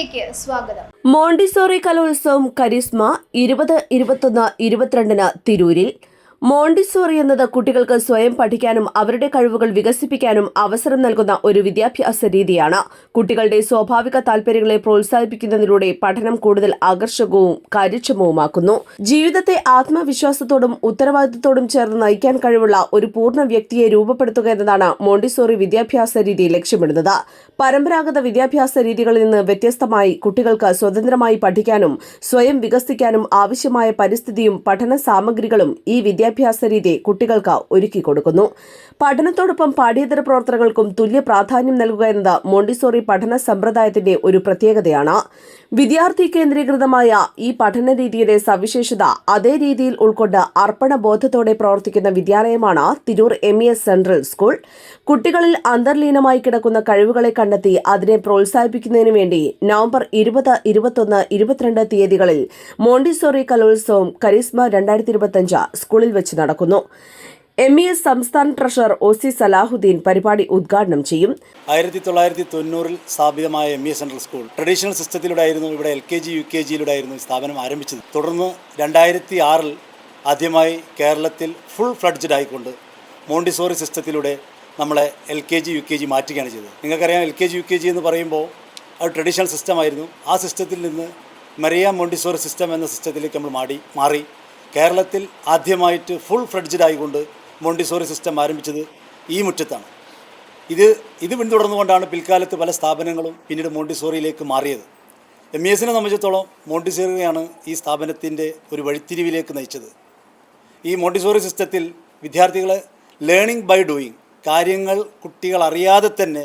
ന്യൂസിലേക്ക് സ്വാഗതം. മോണ്ടിസോറി കലോത്സവം കരിസ്മ ഇരുപത് ഇരുപത്തൊന്ന് ഇരുപത്തിരണ്ടിന് തിരൂരിൽ മോണ്ടിസോറി എന്നത് കുട്ടികൾക്ക് സ്വയം പഠിക്കാനും അവരുടെ കഴിവുകൾ വികസിപ്പിക്കാനും അവസരം നൽകുന്ന ഒരു വിദ്യാഭ്യാസ രീതിയാണ്. കുട്ടികളുടെ സ്വാഭാവിക താൽപര്യങ്ങളെ പ്രോത്സാഹിപ്പിക്കുന്നതിലൂടെ പഠനം കൂടുതൽ ആകർഷകവും കാര്യക്ഷമവുമാക്കുന്നു. ജീവിതത്തെ ആത്മവിശ്വാസത്തോടും ഉത്തരവാദിത്തത്തോടും ചേർന്ന് നയിക്കാൻ കഴിവുള്ള ഒരു പൂർണ വ്യക്തിയെ രൂപപ്പെടുത്തുക എന്നതാണ് മോണ്ടിസോറി വിദ്യാഭ്യാസ രീതി ലക്ഷ്യമിടുന്നത്. പരമ്പരാഗത വിദ്യാഭ്യാസ രീതികളിൽ നിന്ന് വ്യത്യസ്തമായി കുട്ടികൾക്ക് സ്വതന്ത്രമായി പഠിക്കാനും സ്വയം വികസിക്കാനും ആവശ്യമായ പരിസ്ഥിതിയും പഠന സാമഗ്രികളും ഈ വിദ്യാഭ്യാസ രീതി കുട്ടികൾക്ക് ഒരുക്കി കൊടുക്കുന്നു. പഠനത്തോടൊപ്പം പാഠ്യേതര പ്രവർത്തനങ്ങൾക്കും തുല്യ പ്രാധാന്യം നൽകുക എന്നത് മോണ്ടിസോറി പഠന സമ്പ്രദായത്തിന്റെ ഒരു പ്രത്യേകതയാണ്. വിദ്യാർത്ഥി കേന്ദ്രീകൃതമായ ഈ പഠന രീതിയുടെ സവിശേഷത അതേ രീതിയിൽ ഉൾക്കൊണ്ട് അർപ്പണബോധത്തോടെ പ്രവർത്തിക്കുന്ന വിദ്യാലയമാണ് Tirur M E S central school കുട്ടികളിൽ അന്തർലീനമായി കിടക്കുന്ന കഴിവുകളെ കണ്ടെത്തി അതിനെ പ്രോത്സാഹിപ്പിക്കുന്നതിനു വേണ്ടി നവംബർ ഇരുപത് ഇരുപത്തൊന്ന് ഇരുപത്തിരണ്ട് തീയതികളിൽ മോണ്ടിസോറി കലോത്സവം കരിസ്മ രണ്ടായിരത്തി സ്കൂളിൽ വെച്ച് നടക്കുന്നു. എം ഇ എസ് സംസ്ഥാന ട്രഷറർ ഒ സി സലാഹുദ്ദീൻ പരിപാടി ഉദ്ഘാടനം ചെയ്യും. ആയിരത്തി തൊള്ളായിരത്തി തൊണ്ണൂറിൽ സ്ഥാപിതമായ M E S central school traditional സിസ്റ്റത്തിലൂടെ ആയിരുന്നു ഇവിടെ L K G U K ജിയിലൂടെ ആയിരുന്നു സ്ഥാപനം ആരംഭിച്ചത്. തുടർന്ന് രണ്ടായിരത്തി ആറിൽ ആദ്യമായി കേരളത്തിൽ ഫുൾ ഫ്ലഡ്ജഡ് ആയിക്കൊണ്ട് മോണ്ടിസോറി സിസ്റ്റത്തിലൂടെ നമ്മളെ L K G U K G മാറ്റുകയാണ് ചെയ്തത്. നിങ്ങൾക്കറിയാം L K G U K G എന്ന് പറയുമ്പോൾ അത് ട്രഡീഷണൽ സിസ്റ്റമായിരുന്നു ആ സിസ്റ്റത്തിൽ നിന്ന് മറിയ മോണ്ടിസോറി സിസ്റ്റം എന്ന സിസ്റ്റത്തിലേക്ക് നമ്മൾ മാടി മാറി. കേരളത്തിൽ ആദ്യമായിട്ട് ഫുൾ ഫ്രഡ്ജഡ് ആയിക്കൊണ്ട് മോണ്ടിസോറി സിസ്റ്റം ആരംഭിച്ചത് ഈ മുറ്റത്താണ്. ഇത് ഇത് പിന്തുടർന്നുകൊണ്ടാണ് പിൽക്കാലത്ത് പല സ്ഥാപനങ്ങളും പിന്നീട് മോണ്ടിസോറിയിലേക്ക് മാറിയത്. എം ഇ എസിനെ സംബന്ധിച്ചിടത്തോളം മോണ്ടിസോറിയാണ് ഈ സ്ഥാപനത്തിന്റെ ഒരു വഴിത്തിരിവിലേക്ക് നയിച്ചത്. ഈ മോണ്ടിസോറി സിസ്റ്റത്തിൽ വിദ്യാർത്ഥികളെ ലേണിംഗ് ബൈ ഡൂയിങ് കാര്യങ്ങൾ കുട്ടികൾ അറിയാതെ തന്നെ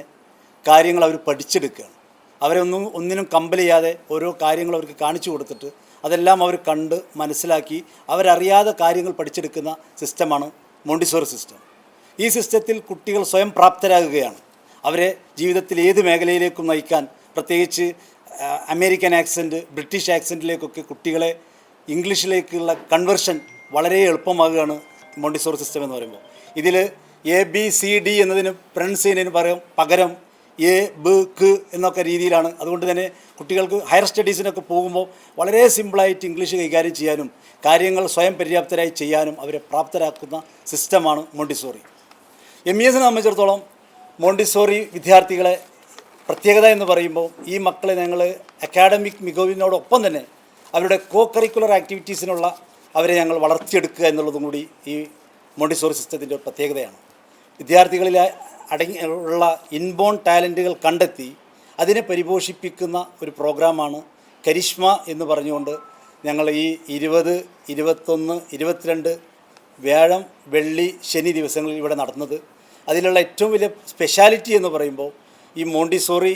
കാര്യങ്ങൾ അവർ പഠിച്ചെടുക്കുകയാണ്. അവരെ ഒന്നും ഒന്നിനും കമ്പൽ ചെയ്യാതെ ഓരോ കാര്യങ്ങൾ അവർക്ക് കാണിച്ചു കൊടുത്തിട്ട് അതെല്ലാം അവർ കണ്ട് മനസ്സിലാക്കി അവരറിയാതെ കാര്യങ്ങൾ പഠിച്ചെടുക്കുന്ന സിസ്റ്റമാണ് മോണ്ടിസോറി സിസ്റ്റം. ഈ സിസ്റ്റത്തിൽ കുട്ടികൾ സ്വയം പ്രാപ്തരാകുകയാണ്. അവരെ ജീവിതത്തിൽ ഏത് മേഖലയിലേക്കും നയിക്കാൻ പ്രത്യേകിച്ച് അമേരിക്കൻ ആക്സെന്റ് ബ്രിട്ടീഷ് ആക്സെന്റിലേക്കൊക്കെ കുട്ടികളെ ഇംഗ്ലീഷിലേക്കുള്ള കൺവെർഷൻ വളരെ എളുപ്പമാകുകയാണ് മോണ്ടിസോറി സിസ്റ്റം എന്ന് പറയുമ്പോൾ. ഇതിൽ എ ബി സി ഡി എന്നതിന് പ്രൊനൗൺസ് പറയും പകരം എ ബ് ക് എന്നൊക്കെ രീതിയിലാണ്. അതുകൊണ്ട് തന്നെ കുട്ടികൾക്ക് ഹയർ സ്റ്റഡീസിനൊക്കെ പോകുമ്പോൾ വളരെ സിമ്പിളായിട്ട് ഇംഗ്ലീഷ് കൈകാര്യം ചെയ്യാനും കാര്യങ്ങൾ സ്വയം പര്യാപ്തരായി ചെയ്യാനും അവരെ പ്രാപ്തരാക്കുന്ന സിസ്റ്റമാണ് മോണ്ടിസോറി എം ഇ എസിനെ സംബന്ധിച്ചിടത്തോളം മോണ്ടിസോറി വിദ്യാർത്ഥികളെ പ്രത്യേകത എന്ന് പറയുമ്പോൾ ഈ മക്കളെ ഞങ്ങൾ അക്കാഡമിക് മികവിനോടൊപ്പം തന്നെ അവരുടെ കോ കരിക്കുലർ ആക്ടിവിറ്റീസിനുള്ള അവരെ ഞങ്ങൾ വളർത്തിയെടുക്കുക എന്നുള്ളതും കൂടി ഈ മോണ്ടിസോറി സിസ്റ്റത്തിന്റെ പ്രത്യേകതയാണ്. വിദ്യാർത്ഥികളിൽ അടങ്ങി ഉള്ള ഇൻബോൺ ടാലന്റുകൾ കണ്ടെത്തി അതിനെ പരിപോഷിപ്പിക്കുന്ന ഒരു പ്രോഗ്രാമാണ് കരിഷ്മ എന്ന് പറഞ്ഞുകൊണ്ട് ഞങ്ങൾ ഈ ഇരുപത് ഇരുപത്തൊന്ന് ഇരുപത്തിരണ്ട് വ്യാഴം വെള്ളി ശനി ദിവസങ്ങളിൽ ഇവിടെ നടന്നത് അതിലുള്ള ഏറ്റവും വലിയ സ്പെഷ്യാലിറ്റി എന്ന് പറയുമ്പോൾ ഈ മോണ്ടിസോറി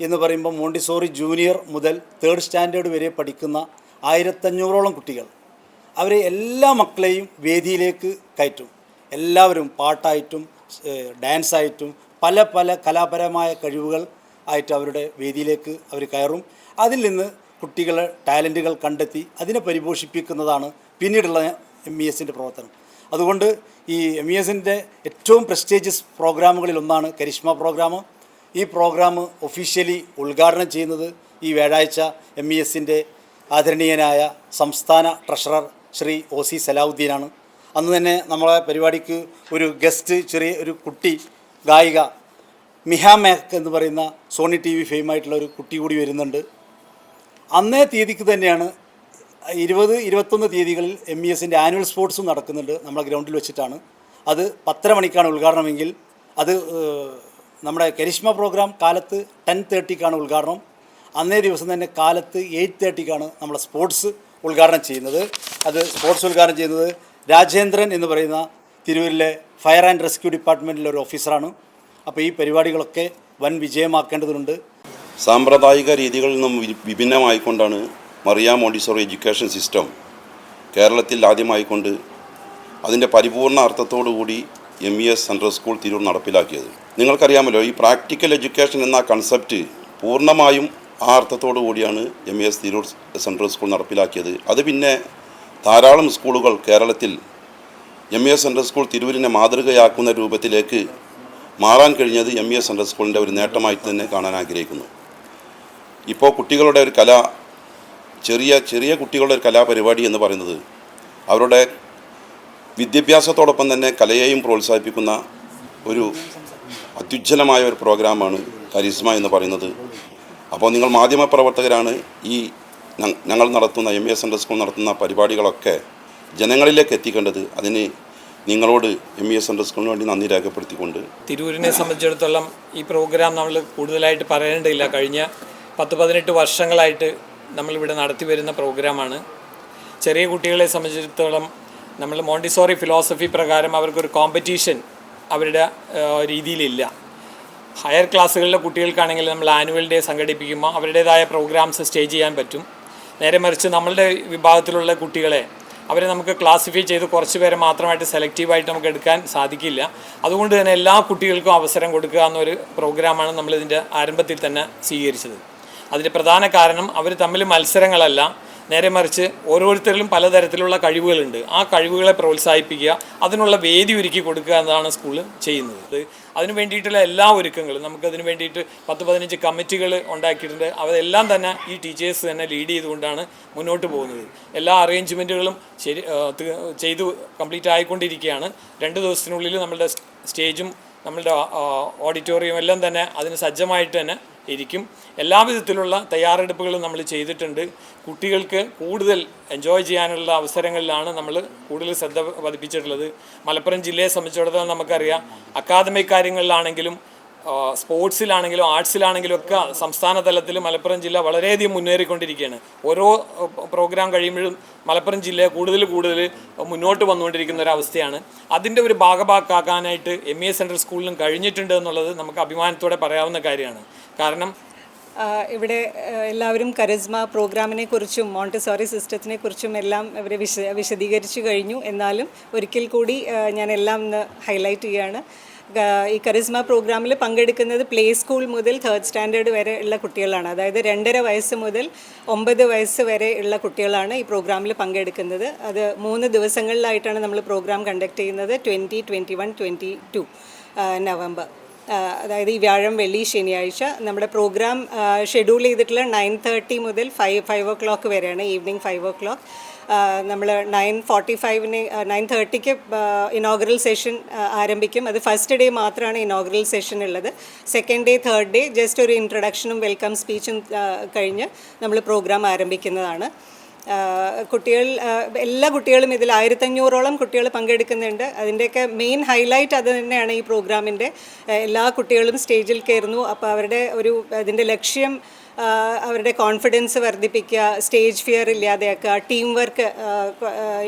എന്ന് പറയുമ്പോൾ മോണ്ടിസോറി ജൂനിയർ മുതൽ തേർഡ് സ്റ്റാൻഡേർഡ് വരെ പഠിക്കുന്ന ആയിരത്തഞ്ഞൂറോളം കുട്ടികൾ. അവരെ എല്ലാ മക്കളെയും വേദിയിലേക്ക് കയറ്റും. എല്ലാവരും പാട്ടായിട്ടും ഡാൻസായിട്ടും പല പല കലാപരമായ കഴിവുകൾ ആയിട്ട് അവരുടെ വേദിയിലേക്ക് അവർ കയറും. അതിൽ നിന്ന് കുട്ടികളെ ടാലന്റുകൾ കണ്ടെത്തി അതിനെ പരിപോഷിപ്പിക്കുന്നതാണ് പിന്നീടുള്ള എം ഇ എസിന്റെ പ്രവർത്തനം. അതുകൊണ്ട് ഈ എം ഇ എസിന്റെ ഏറ്റവും പ്രസ്റ്റേജിയസ് പ്രോഗ്രാമുകളിൽ ഒന്നാണ് കരിഷ്മ പ്രോഗ്രാം ഈ പ്രോഗ്രാം ഒഫീഷ്യലി ഉദ്ഘാടനം ചെയ്യുന്നത് ഈ വ്യാഴാഴ്ച എം ഇ എസിന്റെ ആദരണീയനായ സംസ്ഥാന ട്രഷറർ ശ്രീ ഒ സി സലാഹുദ്ദീനാണ്. അന്ന് തന്നെ നമ്മളെ പരിപാടിക്ക് ഒരു ഗസ്റ്റ് ചെറിയ ഒരു കുട്ടി ഗായിക മിഹാ മേക്ക് എന്ന് പറയുന്ന സോണി ടി വി ഫെയിമായിട്ടുള്ള ഒരു കുട്ടി കൂടി വരുന്നുണ്ട്. അന്നേ തീയതിക്ക് തന്നെയാണ് ഇരുപത് ഇരുപത്തൊന്ന് തീയതികളിൽ എം ഇ എസിന്റെ ആനുവൽ സ്പോർട്സും നടക്കുന്നുണ്ട് നമ്മളെ ഗ്രൗണ്ടിൽ വെച്ചിട്ടാണ്. അത് പത്തര മണിക്കാണ് ഉദ്ഘാടനമെങ്കിൽ അത് നമ്മുടെ കരിഷ്മ പ്രോഗ്രാം കാലത്ത് ടെൻ തേർട്ടിക്കാണ് ഉദ്ഘാടനം. അന്നേ ദിവസം തന്നെ കാലത്ത് എയ്റ്റ് തേർട്ടിക്കാണ് നമ്മളെ സ്പോർട്സ് ഉദ്ഘാടനം ചെയ്യുന്നത്. അത് സ്പോർട്സ് ഉദ്ഘാടനം ചെയ്യുന്നത് രാജേന്ദ്രൻ എന്ന് പറയുന്ന തിരൂരിലെ ഫയർ ആൻഡ് റെസ്ക്യൂ ഡിപ്പാർട്ട്മെന്റിലെ ഒരു ഓഫീസറാണ് അപ്പോൾ ഈ പരിപാടികളൊക്കെ വൻ വിജയമാക്കേണ്ടതുണ്ട്. സാമ്പ്രദായിക രീതികളിൽ നിന്നും വിഭിന്നമായിക്കൊണ്ടാണ് മറിയ മോണ്ടിസോറി എഡ്യൂക്കേഷൻ സിസ്റ്റം കേരളത്തിൽ ആദ്യമായിക്കൊണ്ട് അതിന്റെ പരിപൂർണ അർത്ഥത്തോടുകൂടി M E S central school Tirur നടപ്പിലാക്കിയത്. നിങ്ങൾക്കറിയാമല്ലോ ഈ പ്രാക്ടിക്കൽ എഡ്യൂക്കേഷൻ എന്ന കൺസെപ്റ്റ് പൂർണമായും ആ അർത്ഥത്തോടു കൂടിയാണ് M S Tirur central school നടപ്പിലാക്കിയത്. അത് പിന്നെ ധാരാളം സ്കൂളുകൾ കേരളത്തിൽ എം എസ് സെൻട്രൽ സ്കൂൾ തിരൂരിനെ മാതൃകയാക്കുന്ന രൂപത്തിലേക്ക് മാറാൻ കഴിഞ്ഞത് എം എസ് സെൻട്രൽ സ്കൂളിന്റെ ഒരു നേട്ടമായി തന്നെ കാണാൻ ആഗ്രഹിക്കുന്നു. ഇപ്പോൾ കുട്ടികളുടെ ഒരു കല ചെറിയ ചെറിയ കുട്ടികളുടെ ഒരു കലാപരിപാടി എന്ന് പറയുന്നത് അവരുടെ വിദ്യാഭ്യാസത്തോടൊപ്പം തന്നെ കലയെയും പ്രോത്സാഹിപ്പിക്കുന്ന ഒരു അത്യുജ്വലമായ ഒരു പ്രോഗ്രാമാണ് കരിസ്മ എന്ന് പറയുന്നത്. അപ്പോൾ നിങ്ങൾ മാധ്യമപ്രവർത്തകരാണ് ഈ ഞങ്ങൾ നടത്തുന്ന എം എസ് സെൻട്രൽ സ്കൂൾ നടത്തുന്ന പരിപാടികളൊക്കെ ജനങ്ങളിലേക്ക് എത്തിക്കേണ്ടത് അതിന് നിങ്ങളോട് എം ഇ എസ് സെൻട്രൽ സ്കൂളിന് വേണ്ടി നന്ദി രേഖപ്പെടുത്തിക്കൊണ്ട് തിരൂരിനെ സംബന്ധിച്ചിടത്തോളം ഈ പ്രോഗ്രാം നമ്മൾ കൂടുതലായിട്ട് പറയേണ്ടതില്ല. കഴിഞ്ഞ പത്ത് പതിനെട്ട് വർഷങ്ങളായിട്ട് നമ്മളിവിടെ നടത്തി വരുന്ന പ്രോഗ്രാമാണ് ചെറിയ കുട്ടികളെ സംബന്ധിച്ചിടത്തോളം നമ്മൾ മോണ്ടിസോറി ഫിലോസഫി പ്രകാരം അവർക്കൊരു കോമ്പറ്റീഷൻ അവരുടെ രീതിയിലില്ല. ഹയർ ക്ലാസ്സുകളിലെ കുട്ടികൾക്കാണെങ്കിൽ നമ്മൾ ആനുവൽ ഡേ സംഘടിപ്പിക്കുമ്പോൾ അവരുടേതായ പ്രോഗ്രാംസ് സ്റ്റേജ് ചെയ്യാൻ പറ്റും. നേരെ മറിച്ച് നമ്മളുടെ വിഭാഗത്തിലുള്ള കുട്ടികളെ അവരെ നമുക്ക് ക്ലാസിഫൈ ചെയ്ത് കുറച്ച് പേരെ മാത്രമായിട്ട് സെലക്റ്റീവായിട്ട് നമുക്ക് എടുക്കാൻ സാധിക്കില്ല. അതുകൊണ്ട് തന്നെ എല്ലാ കുട്ടികൾക്കും അവസരം കൊടുക്കുക എന്നൊരു പ്രോഗ്രാമാണ് നമ്മളിതിന്റെ ആരംഭത്തിൽ തന്നെ സ്വീകരിച്ചത്. അതിന്റെ പ്രധാന കാരണം അവർ തമ്മിൽ മത്സരങ്ങളല്ല നേരെ മറിച്ച് ഓരോരുത്തരിലും പലതരത്തിലുള്ള കഴിവുകളുണ്ട്. ആ കഴിവുകളെ പ്രോത്സാഹിപ്പിക്കുക അതിനുള്ള വേദി ഒരുക്കി കൊടുക്കുക എന്നതാണ് സ്കൂൾ ചെയ്യുന്നത്. അതിനു വേണ്ടിയിട്ടുള്ള എല്ലാ ഒരുക്കങ്ങളും നമുക്കതിന് വേണ്ടിയിട്ട് പത്ത് പതിനഞ്ച് കമ്മിറ്റികൾ ഉണ്ടാക്കിയിട്ടുണ്ട്. അതെല്ലാം തന്നെ ഈ ടീച്ചേഴ്സ് തന്നെ ലീഡ് ചെയ്തുകൊണ്ടാണ് മുന്നോട്ട് പോകുന്നത്. എല്ലാ അറേഞ്ച്മെന്റുകളും ശരി ചെയ്തു കംപ്ലീറ്റ് ആയിക്കൊണ്ടിരിക്കുകയാണ്. രണ്ട് ദിവസത്തിനുള്ളിൽ നമ്മളുടെ സ്റ്റേജും നമ്മളുടെ ഓഡിറ്റോറിയം എല്ലാം തന്നെ അതിന് സജ്ജമായിട്ട് തന്നെ ഇരിക്കും. എല്ലാവിധത്തിലുള്ള തയ്യാറെടുപ്പുകളും നമ്മൾ ചെയ്തിട്ടുണ്ട്. കുട്ടികൾക്ക് കൂടുതൽ എൻജോയ് ചെയ്യാനുള്ള അവസരങ്ങളിലാണ് നമ്മൾ കൂടുതൽ ശ്രദ്ധ പതിപ്പിച്ചിട്ടുള്ളത്. മലപ്പുറം ജില്ലയെ സംബന്ധിച്ചിടത്തോളം നമുക്കറിയാം. അക്കാദമിക് കാര്യങ്ങളിലാണെങ്കിലും സ്പോർട്സിലാണെങ്കിലും ആർട്സിലാണെങ്കിലും ഒക്കെ സംസ്ഥാന തലത്തിൽ മലപ്പുറം ജില്ല വളരെയധികം മുന്നേറിക്കൊണ്ടിരിക്കുകയാണ്. ഓരോ പ്രോഗ്രാം കഴിയുമ്പോഴും മലപ്പുറം ജില്ല കൂടുതൽ കൂടുതൽ മുന്നോട്ട് വന്നുകൊണ്ടിരിക്കുന്ന ഒരു അവസ്ഥയാണ്. അതിന്റെ ഒരു ഭാഗഭാക്കാക്കാനായിട്ട് എം എസ് സെൻട്രൽ സ്കൂളിലും കഴിഞ്ഞിട്ടുണ്ട് എന്നുള്ളത് നമുക്ക് അഭിമാനത്തോടെ പറയാവുന്ന കാര്യമാണ്. കാരണം ഇവിടെ എല്ലാവരും കരിസ്മ പ്രോഗ്രാമിനെ കുറിച്ചും മോണ്ടിസോറി സിസ്റ്റത്തിനെ കുറിച്ചും എല്ലാം ഇവർ വിശ വിശദീകരിച്ചു കഴിഞ്ഞു. എന്നാലും ഒരിക്കൽ കൂടി ഞാൻ എല്ലാം ഒന്ന് ഹൈലൈറ്റ് ചെയ്യുകയാണ് ഈ കരിസ്മ പ്രോഗ്രാമിൽ പങ്കെടുക്കുന്നത് പ്ലേ സ്കൂൾ മുതൽ തേർഡ് സ്റ്റാൻഡേർഡ് വരെ ഉള്ള കുട്ടികളാണ്. അതായത് രണ്ടര വയസ്സ് മുതൽ ഒമ്പത് വയസ്സ് വരെ ഉള്ള കുട്ടികളാണ് ഈ പ്രോഗ്രാമിൽ പങ്കെടുക്കുന്നത്. അത് മൂന്ന് ദിവസങ്ങളിലായിട്ടാണ് നമ്മൾ പ്രോഗ്രാം കണ്ടക്ട് ചെയ്യുന്നത്. Twenty twenty one twenty two November അതായത് ഈ വ്യാഴം വെള്ളി ശനിയാഴ്ച നമ്മുടെ പ്രോഗ്രാം ഷെഡ്യൂൾ ചെയ്തിട്ടുള്ള നയൻ തേർട്ടി മുതൽ ഫൈവ് ഫൈവ് ഒ ക്ലോക്ക് വരെയാണ്. ഈവനിങ് ഫൈവ് ഒ ക്ലോക്ക് നമ്മൾ നയൻ ഫോർട്ടി ഫൈവിന് നയൻ തേർട്ടിക്ക് ഇനോഗ്രൽ സെഷൻ ആരംഭിക്കും. അത് ഫസ്റ്റ് ഡേ മാത്രമാണ് ഇനോഗ്രൽ സെഷൻ ഉള്ളത്. Second day third day just ഒരു ഇൻട്രൊഡക്ഷനും വെൽക്കം സ്പീച്ചും കഴിഞ്ഞ് നമ്മൾ പ്രോഗ്രാം ആരംഭിക്കുന്നതാണ്. കുട്ടികൾ എല്ലാ കുട്ടികളും ഇതിൽ ആയിരത്തഞ്ഞൂറോളം കുട്ടികൾ പങ്കെടുക്കുന്നുണ്ട്. അതിന്റെയൊക്കെ മെയിൻ ഹൈലൈറ്റ് അത് തന്നെയാണ് ഈ പ്രോഗ്രാമിന്റെ എല്ലാ കുട്ടികളും സ്റ്റേജിൽ കയറുന്നു. അപ്പോൾ അവരുടെ ഒരു അതിന്റെ ലക്ഷ്യം അവരുടെ കോൺഫിഡൻസ് വർദ്ധിപ്പിക്കുക സ്റ്റേജ് ഫിയർ ഇല്ലാതെയാക്കുക ടീം വർക്ക്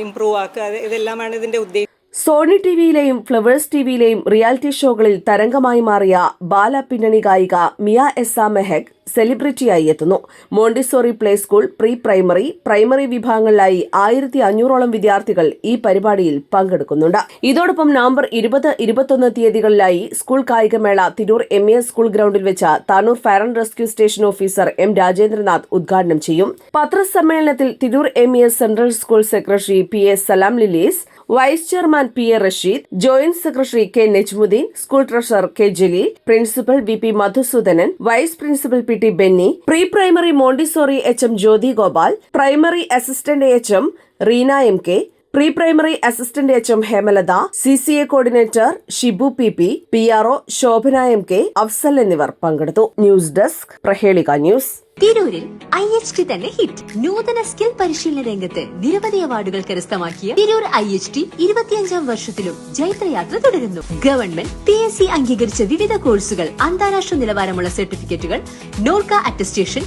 ഇമ്പ്രൂവ് ആക്കുക ഇതെല്ലാമാണ് ഇതിന്റെ ഉദ്ദേശം സോണി ടി വിയിലെയും ഫ്ലവേഴ്സ് ടി വിയിലെയും റിയാലിറ്റി ഷോകളിൽ തരംഗമായി മാറിയ ബാല പിന്നണി ഗായിക മിയ എസ മെഹക് സെലിബ്രിറ്റിയായി എത്തുന്നു. Montessori play school pre primary primary വിഭാഗങ്ങളിലായി ആയിരത്തി അഞ്ഞൂറോളം വിദ്യാർത്ഥികൾ ഈ പരിപാടിയിൽ പങ്കെടുക്കുന്നുണ്ട്. ഇതോടൊപ്പം നവംബർ ഇരുപത് ഇരുപത്തൊന്ന് തീയതികളിലായി സ്കൂൾ കായികമേള തിരൂർ എം എ സ്കൂൾ ഗ്രൗണ്ടിൽ വെച്ച് Tanur fire and rescue station officer M Rajendranath ഉദ്ഘാടനം ചെയ്യും. പത്രസമ്മേളനത്തിൽ Tirur M A central school secretary P S Salam ലിലീസ് vice chairman P A Rasheed joint secretary K Najmuddin school treasurer K Jaleel principal V P Madhusudanan vice principal P T Benny pre primary Montessori H M Jyothi Gopal primary assistant H M Reena M K pre primary assistant H M Hemalatha C C A coordinator Shibu P P P R O Shobhana M K Afsal എന്നിവർ പങ്കെടുത്തു. News desk Prahelika news. തിരൂരിൽ I H T തന്നെ hit. നൂതന skill പരിശീലന രംഗത്ത് നിരവധി അവാർഡുകൾ കരസ്ഥമാക്കിയ തിരൂർ ഐ എച്ച് ടി ഇരുപത്തിയഞ്ചാം വർഷത്തിലും ജൈത്രയാത്ര തുടരുന്നു. ഗവൺമെന്റ് പി എസ് സി അംഗീകരിച്ച വിവിധ കോഴ്സുകൾ അന്താരാഷ്ട്ര നിലവാരമുള്ള സർട്ടിഫിക്കറ്റുകൾ Norka attestation